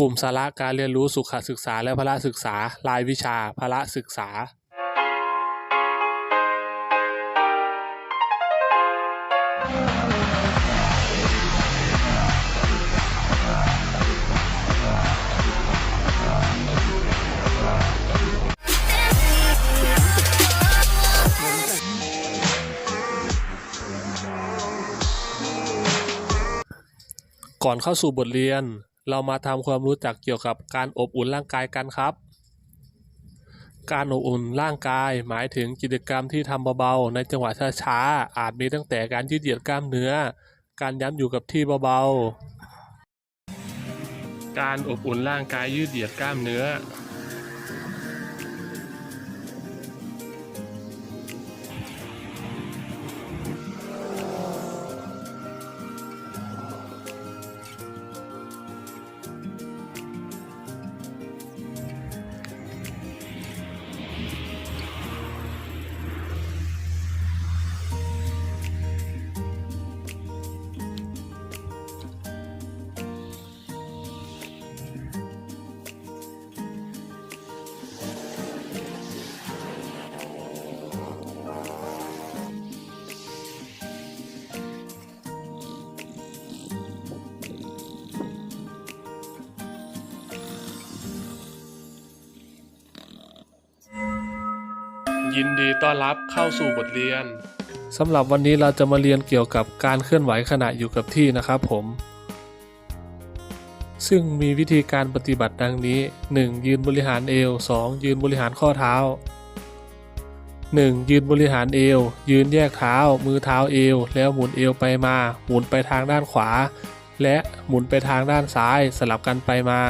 กลุ่มสาระการเรียนรู้สุขศึกษาและพละศึกษา รายวิชาพละศึกษา ก่อนเข้าสู่บทเรียน เรามาทำความรู้จักเกี่ยวกับการอบอุ่นร่างกายกันครับ การอบอุ่นร่างกายหมายถึงกิจกรรมที่ทำเบาๆ ในจังหวะช้าๆ อาจมีตั้งแต่การยืดเหยียดกล้ามเนื้อ การย้ำอยู่กับที่เบาๆ การอบอุ่นร่างกายยืดเหยียดกล้ามเนื้อ ยินดีต้อนรับเข้าสู่บทเรียนสำหรับวันนี้เราจะมาเรียนเกี่ยวกับการเคลื่อนไหวขณะอยู่กับที่นะครับผม ซึ่งมีวิธีการปฏิบัติดังนี้ 1. ยืนบริหารเอว 2. ยืนบริหารข้อเท้า 1. ยืนบริหารเอว ยืนแยกเท้า มือเท้าเอว แล้วหมุนเอวไปมา หมุนไปทางด้านขวา และหมุนไปทางด้านซ้ายสลับกันไปมา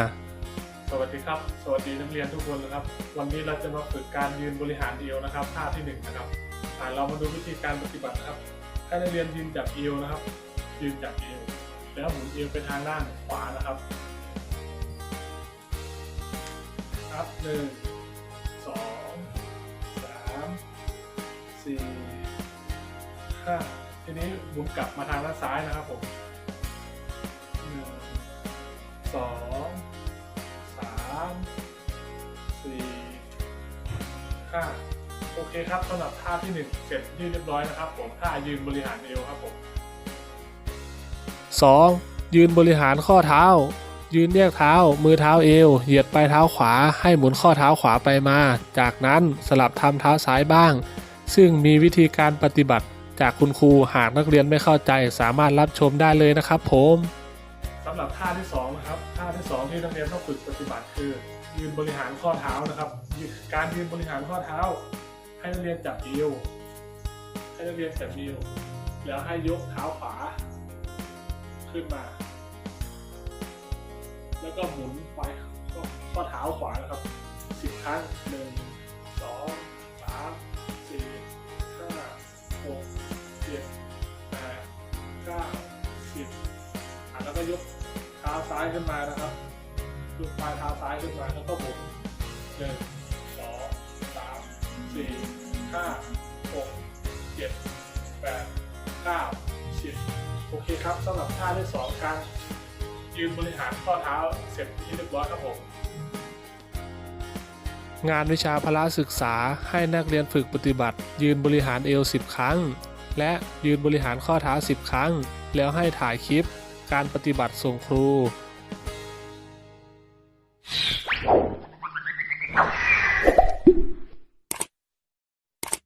สวัสดีครับ สวัสดีนักเรียนทุกคนนะครับ วันนี้เราจะมาฝึกการยืนบริหารเอวนะครับท่าที่หนึ่งนะครับอ่าเรามาดูวิธีการปฏิบัตินะครับ ให้นักเรียนยืนจับเอวนะครับ ยืนจับเอว แล้วหมุนเอวไปทางด้านขวานะครับ ครับหนึ่งสองสามสี่ห้าทีนี้หมุนกลับมาทางด้านซ้ายนะครับผมามสี่ห้าโอเคครับสำหรับท่าที่หนึ่งเสร็จที่เรียบร้อยนะครับผมท่ายืนบริหารเอวครับผม 2. ยืนบริหารข้อเท้า ยืนแยกเท้า มือเท้าเอว เหยียดปลายเท้าขวา ให้หมุนข้อเท้าขวาไปมา จากนั้นสลับทำเท้าซ้ายบ้าง ซึ่งมีวิธีการปฏิบัติจากคุณครูหากนักเรียนไม่เข้าใจสามารถรับชมได้เลยนะครับผม หรับท่าที่2นะครับท่าที่ 2 ที่นักเรียนต้องฝึกปฏิบัติคือ ยืนบริหารข้อเท้านะครับการยืนบริหารข้อเท้า ให้นักเรียนจับเอวให้นักเรียนจับเอวแล้วให้ยกเท้าขวาขึ้นมา แล้วก็หมุนไปข้อเท้าขวานะครับสิบครั้งหนึ่งสองสามสี่ห้าหกเจ็ดแปดเก้าสิบแล้วก็ยก ท้าซ้ายขึ้นมานะครับยกปลายเท้าซ้ายขึ้นมาแล้วก็หมุนหนึ่งสองสามสี่ห้าหกเจ็ดแปดเก้าสิบโอเคครับสำหรับท่าที่สองการยืนบริหารข้อเท้าเสร็จที่เรียบร้อยครับผมงานวิชาพละศึกษาให้นักเรียนฝึกปฏิบัติ ยืนบริหารเอว 10 ครั้ง และยืนบริหารข้อเท้า 10 ครั้ง แล้วให้ถ่ายคลิป การปฏิบัติส่งครู